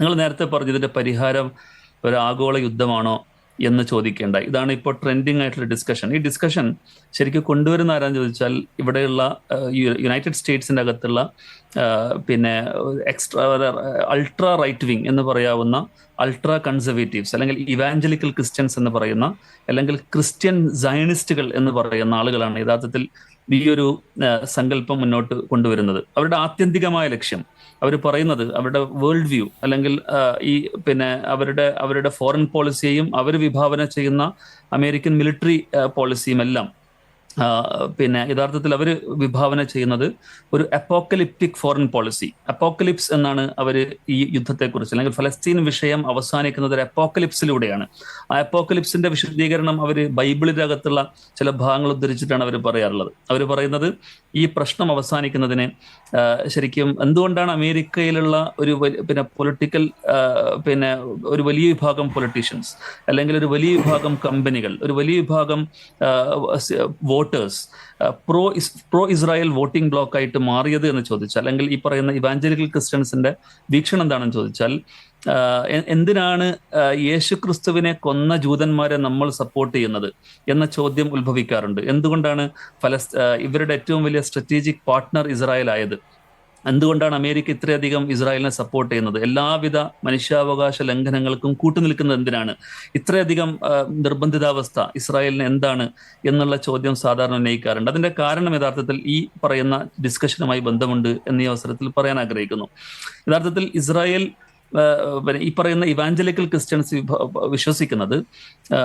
നിങ്ങൾ നേരത്തെ പറഞ്ഞു ഇതിന്റെ പരിഹാരം ഒരു ആഗോള യുദ്ധമാണോ എന്ന് ചോദിക്കേണ്ട ഇതാണ് ഇപ്പോൾ ട്രെൻഡിങ് ആയിട്ടുള്ള ഡിസ്കഷൻ ഈ ഡിസ്കഷൻ ശരിക്കും കൊണ്ടുവരുന്ന ആരാന്ന് ചോദിച്ചാൽ ഇവിടെയുള്ള യുണൈറ്റഡ് സ്റ്റേറ്റ്സിന്റെ അകത്തുള്ള പിന്നെ എക്സ്ട്രാ അൾട്രാ റൈറ്റ് വിങ് എന്ന് പറയാവുന്ന അൾട്രാ കൺസർവേറ്റീവ്സ് അല്ലെങ്കിൽ ഇവാഞ്ചലിക്കൽ ക്രിസ്ത്യൻസ് എന്ന് പറയുന്ന അല്ലെങ്കിൽ ക്രിസ്ത്യൻ സയണിസ്റ്റുകൾ എന്ന് പറയുന്ന ആളുകളാണ് യഥാർത്ഥത്തിൽ ഈ ഒരു സങ്കല്പം മുന്നോട്ട് കൊണ്ടുവരുന്നത്. അവരുടെ ആത്യന്തികമായ ലക്ഷ്യം. അവർ പറയുന്നത് അവരുടെ വേൾഡ് വ്യൂ അല്ലെങ്കിൽ ഈ പിന്നെ അവരുടെ അവരുടെ ഫോറിൻ പോളിസിയെയും അവർ വിഭാവന ചെയ്യുന്ന അമേരിക്കൻ മിലിറ്ററി പോളിസിയും എല്ലാം പിന്നെ യഥാർത്ഥത്തിൽ അവർ വിഭാവന ചെയ്യുന്നത് ഒരു അപ്പോക്കലിപ്റ്റിക് ഫോറിൻ പോളിസി അപ്പോക്കലിപ്സ് എന്നാണ് അവർ ഈ യുദ്ധത്തെക്കുറിച്ച് അല്ലെങ്കിൽ ഫലസ്തീൻ വിഷയം അവസാനിക്കുന്നത് ഒരു അപ്പോക്കലിപ്സിലൂടെയാണ് ആ അപ്പോക്കലിപ്സിന്റെ വിശദീകരണം അവർ ബൈബിളിന്റെ അകത്തുള്ള ചില ഭാഗങ്ങൾ ഉദ്ധരിച്ചിട്ടാണ് അവർ പറയാറുള്ളത്. അവർ പറയുന്നത് ഈ പ്രശ്നം അവസാനിക്കുന്നതിന് ശരിക്കും എന്തുകൊണ്ടാണ് അമേരിക്കയിലുള്ള ഒരു പിന്നെ പൊളിറ്റിക്കൽ പിന്നെ ഒരു വലിയ വിഭാഗം പൊളിറ്റീഷ്യൻസ് അല്ലെങ്കിൽ ഒരു വലിയ വിഭാഗം കമ്പനികൾ ഒരു വലിയ വിഭാഗം voters pro pro Israel voting block ആയിട്ട് മാറിയത് എന്ന് ചോദിച്ചാൽ അല്ലെങ്കിൽ ഈ പറയുന്ന ഇവാഞ്ചലിക്കൽ ക്രിസ്ത്യൻസിന്റെ വീക്ഷണം എന്താണെന്ന് ചോദിച്ചാൽ എന്തിനാണ് യേശു ക്രിസ്തുവിനെ കൊന്ന ജൂതന്മാരെ നമ്മൾ സപ്പോർട്ട് ചെയ്യുന്നത് എന്ന ചോദ്യം ഉത്ഭവിക്കാറുണ്ട്. എന്തുകൊണ്ടാണ് ഫലസ് ഇവരുടെ ഏറ്റവും വലിയ സ്ട്രാറ്റജിക് പാർട്ട്ണർ ഇസ്രായേൽ ആയത്? എന്തുകൊണ്ടാണ് അമേരിക്ക ഇത്രയധികം ഇസ്രായേലിനെ സപ്പോർട്ട് ചെയ്യുന്നത്? എല്ലാവിധ മനുഷ്യാവകാശ ലംഘനങ്ങൾക്കും കൂട്ടുനിൽക്കുന്നത് എന്തിനാണ്? ഇത്രയധികം നിർബന്ധിതാവസ്ഥ ഇസ്രായേലിന് എന്താണ് എന്നുള്ള ചോദ്യം സാധാരണ ഉന്നയിക്കാറുണ്ട്. അതിന്റെ കാരണം യഥാർത്ഥത്തിൽ ഈ പറയുന്ന ഡിസ്കഷനുമായി ബന്ധമുണ്ട് എന്നീ അവസരത്തിൽ പറയാൻ ആഗ്രഹിക്കുന്നു. യഥാർത്ഥത്തിൽ ഇസ്രായേൽ ഈ പറയുന്ന ഇവാഞ്ചലിക്കൽ ക്രിസ്ത്യൻസ് വിശ്വസിക്കുന്നത്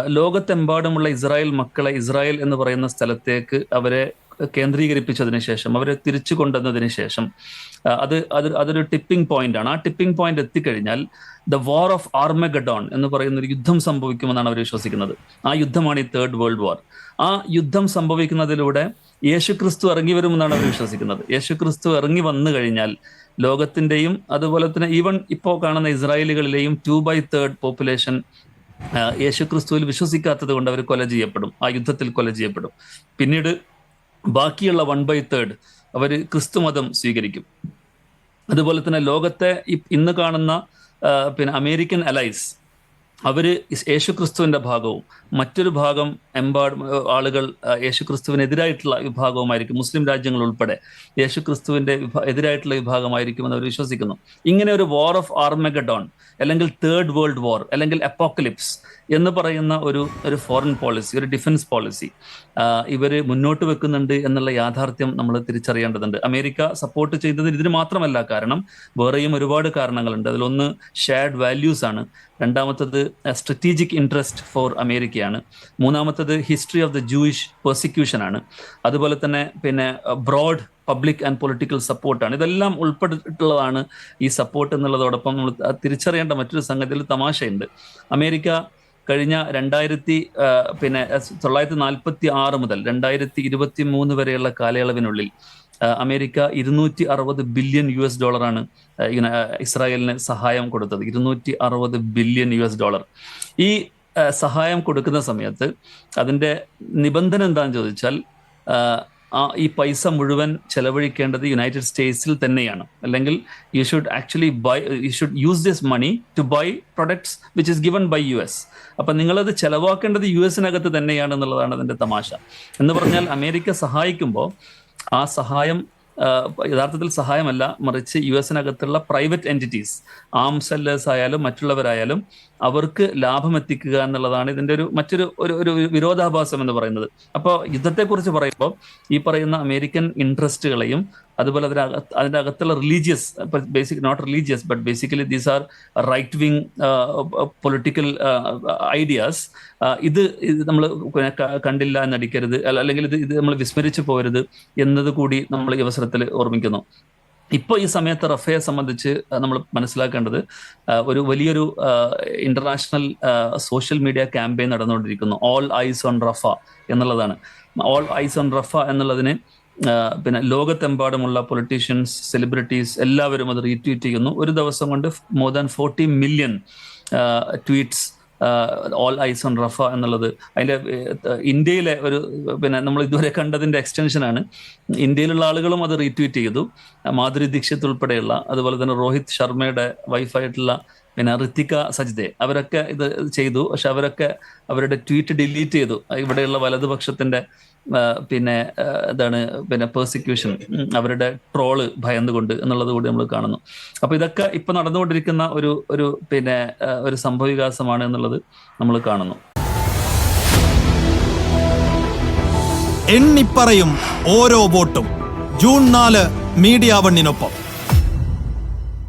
ലോകത്തെമ്പാടുമുള്ള ഇസ്രായേൽ മക്കളെ ഇസ്രായേൽ എന്ന് പറയുന്ന സ്ഥലത്തേക്ക് അവരെ കേന്ദ്രീകരിപ്പിച്ചതിന് ശേഷം അവരെ തിരിച്ചു കൊണ്ടുവന്നതിന് ശേഷം അത് അത് അതൊരു ടിപ്പിംഗ് പോയിന്റ് ആണ്. ആ ടിപ്പിംഗ് പോയിന്റ് എത്തിക്കഴിഞ്ഞാൽ ദ വാർ ഓഫ് ആർമഗഡോൺ എന്ന് പറയുന്ന ഒരു യുദ്ധം സംഭവിക്കുമെന്നാണ് അവർ വിശ്വസിക്കുന്നത്. ആ യുദ്ധമാണ് ഈ തേർഡ് വേൾഡ് വാർ ആ യുദ്ധം സംഭവിക്കുന്നതിലൂടെ യേശുക്രിസ്തു ഇറങ്ങി വരുമെന്നാണ് അവർ വിശ്വസിക്കുന്നത്. യേശുക്രിസ്തു ഇറങ്ങി വന്നു കഴിഞ്ഞാൽ ലോകത്തിന്റെയും അതുപോലെ തന്നെ ഈവൻ ഇപ്പോൾ കാണുന്ന ഇസ്രായേലുകളിലെയും ടു ബൈ തേർഡ് പോപ്പുലേഷൻ യേശുക്രിസ്തുവിൽ വിശ്വസിക്കാത്തത് കൊണ്ട് അവർ കൊല ചെയ്യപ്പെടും. ആ യുദ്ധത്തിൽ കൊല ചെയ്യപ്പെടും. പിന്നീട് ബാക്കിയുള്ള വൺ ബൈ തേർഡ് അവർ ക്രിസ്തുമതം സ്വീകരിക്കും. അതുപോലെ തന്നെ ലോകത്തെ ഇന്ന് കാണുന്ന പിന്നെ അമേരിക്കൻ അലൈസ് അവർ യേശുക്രിസ്തുവിന്റെ ഭാഗവും മറ്റൊരു ഭാഗം എമ്പാട് ആളുകൾ യേശുക്രിസ്തുവിനെതിരായിട്ടുള്ള വിഭാഗവുമായിരിക്കും. മുസ്ലിം രാജ്യങ്ങൾ ഉൾപ്പെടെ യേശുക്രിസ്തുവിന്റെ എതിരായിട്ടുള്ള വിഭാഗമായിരിക്കുമെന്ന് അവർ വിശ്വസിക്കുന്നു. ഇങ്ങനെ ഒരു വാർ ഓഫ് ആർമഗഡോൺ അല്ലെങ്കിൽ തേർഡ് വേൾഡ് വാർ അല്ലെങ്കിൽ അപ്പോക്കലിപ്സ് എന്ന് പറയുന്ന ഒരു ഒരു ഫോറിൻ പോളിസി ഒരു ഡിഫൻസ് പോളിസി ഇവർ മുന്നോട്ട് വെക്കുന്നുണ്ട് എന്നുള്ള യാഥാർത്ഥ്യം നമ്മൾ തിരിച്ചറിയേണ്ടതുണ്ട്. അമേരിക്ക സപ്പോർട്ട് ചെയ്തത് ഇതിന് മാത്രമല്ല കാരണം വേറെയും ഒരുപാട് കാരണങ്ങളുണ്ട്. അതിലൊന്ന് ഷെയർഡ് വാല്യൂസ് ആണ്. രണ്ടാമത്തത് സ്ട്രറ്റീജിക് ഇൻട്രസ്റ്റ് ഫോർ അമേരിക്കയാണ്. മൂന്നാമത്തത് history of the Jewish persecution ആണ്. അതുപോലെ തന്നെ പിന്നെ ബ്രോഡ് പബ്ലിക് ആൻഡ് പൊളിറ്റിക്കൽ സപ്പോർട്ടാണ് ഇതെല്ലാം ഉൾപ്പെട്ടിട്ടുള്ളതാണ് ഈ സപ്പോർട്ട് എന്നുള്ളതോടൊപ്പം നമ്മൾ തിരിച്ചറിയേണ്ട മറ്റൊരു സംഗതിയിൽ തമാശയുണ്ട്. അമേരിക്ക കഴിഞ്ഞ രണ്ടായിരത്തി പിന്നെ തൊള്ളായിരത്തി നാൽപ്പത്തി ആറ് മുതൽ രണ്ടായിരത്തി ഇരുപത്തി മൂന്ന് വരെയുള്ള കാലയളവിനുള്ളിൽ അമേരിക്ക ഇരുന്നൂറ്റി അറുപത് ബില്യൺ യു എസ് ഡോളറാണ് ഇസ്രായേലിന് സഹായം കൊടുത്തത്. ഇരുന്നൂറ്റി അറുപത് ബില്യൺ യു എസ് ഡോളർ. ഈ സഹായം കൊടുക്കുന്ന സമയത്ത് അതിന്റെ നിബന്ധന എന്താണെന്ന് ചോദിച്ചാൽ ആ ഈ പൈസ മുഴുവൻ ചെലവഴിക്കേണ്ടത് യുണൈറ്റഡ് സ്റ്റേറ്റ്സിൽ തന്നെയാണ്. അല്ലെങ്കിൽ you should actually buy you should use this money to buy products which is given by U S അപ്പൊ നിങ്ങളത് ചെലവാക്കേണ്ടത് യു എസിനകത്ത് തന്നെയാണ് എന്നുള്ളതാണ് അതിന്റെ തമാശ. എന്ന് പറഞ്ഞാൽ അമേരിക്ക സഹായിക്കുമ്പോൾ ആ സഹായം യഥാർത്ഥത്തിൽ സഹായമല്ല മറിച്ച് യു എസിനകത്തുള്ള പ്രൈവറ്റ് എന്റിറ്റീസ് ആം സെല്ലേഴ്സ് ആയാലും മറ്റുള്ളവരായാലും അവർക്ക് ലാഭം എത്തിക്കുക എന്നുള്ളതാണ് ഇതിന്റെ ഒരു മറ്റൊരു ഒരു ഒരു വിരോധാഭാസം എന്ന് പറയുന്നത്. അപ്പോൾ യുദ്ധത്തെക്കുറിച്ച് പറയുമ്പോൾ ഈ പറയുന്ന അമേരിക്കൻ ഇൻട്രസ്റ്റുകളെയും അതുപോലെ അതിന് അതിന്റെ അകത്തുള്ള religious basic not religious but basically these are right wing political ideas ഇത് നമ്മൾ കണ്ടില്ല എന്നടിക്കരുത്. അല്ലെങ്കിൽ ഇത് ഇത് നമ്മൾ വിസ്മരിച്ചു പോകരുത് എന്നത് കൂടി നമ്മൾ ഈ അവസരത്തിൽ ഓർമ്മിക്കുന്നു. ഇപ്പോൾ ഈ സമയത്ത് റഫയെ സംബന്ധിച്ച് നമ്മൾ മനസ്സിലാക്കേണ്ടത് ഒരു വലിയൊരു ഇന്റർനാഷണൽ സോഷ്യൽ മീഡിയ ക്യാമ്പയിൻ നടന്നുകൊണ്ടിരിക്കുന്നു. ഓൾ ഐസ് ഓൺ റഫ എന്നുള്ളതാണ്. ഓൾ ഐസ് ഓൺ റഫ എന്നുള്ളതിന് പിന്നെ ലോകത്തെമ്പാടുമുള്ള പൊളിറ്റീഷ്യൻസ് സെലിബ്രിറ്റീസ് എല്ലാവരും അത് റീട്വീറ്റ് ചെയ്യുന്നു. ഒരു ദിവസം കൊണ്ട് more than forty million tweets all eyes on Rafah എന്നുള്ളത്. അതിന്റെ ഇന്ത്യയിലെ ഒരു പിന്നെ നമ്മൾ ഇതുവരെ കണ്ടതിന്റെ എക്സ്റ്റൻഷനാണ് ഇന്ത്യയിലുള്ള ആളുകളും അത് റീട്വീറ്റ് ചെയ്തു. മാധുരി ദീക്ഷിത് ഉൾപ്പെടെയുള്ള അതുപോലെ തന്നെ രോഹിത് ശർമ്മയുടെ വൈഫായിട്ടുള്ള പിന്നെ ഋത്തിക സജ്ദെ അവരൊക്കെ ഇത് ചെയ്തു. പക്ഷെ അവരൊക്കെ അവരുടെ ട്വീറ്റ് ഡിലീറ്റ് ചെയ്തു. ഇവിടെയുള്ള വലതുപക്ഷത്തിന്റെ പിന്നെ എന്താണ് പിന്നെ പേഴ്സിക്യൂഷൻ അവരുടെ ട്രോൾ ഭയന്നുകൊണ്ട് എന്നുള്ളത് കൂടി നമ്മൾ കാണുന്നു. അപ്പൊ ഇതൊക്കെ ഇപ്പൊ നടന്നുകൊണ്ടിരിക്കുന്ന ഒരു ഒരു പിന്നെ ഒരു ഒരു സംഭവവികാസമാണ് എന്നുള്ളത് നമ്മൾ കാണുന്നു. എണ്ണിപ്പറയും ഓരോ വോട്ടും. ജൂൺ നാല് മീഡിയ വണ്ണിനൊപ്പം.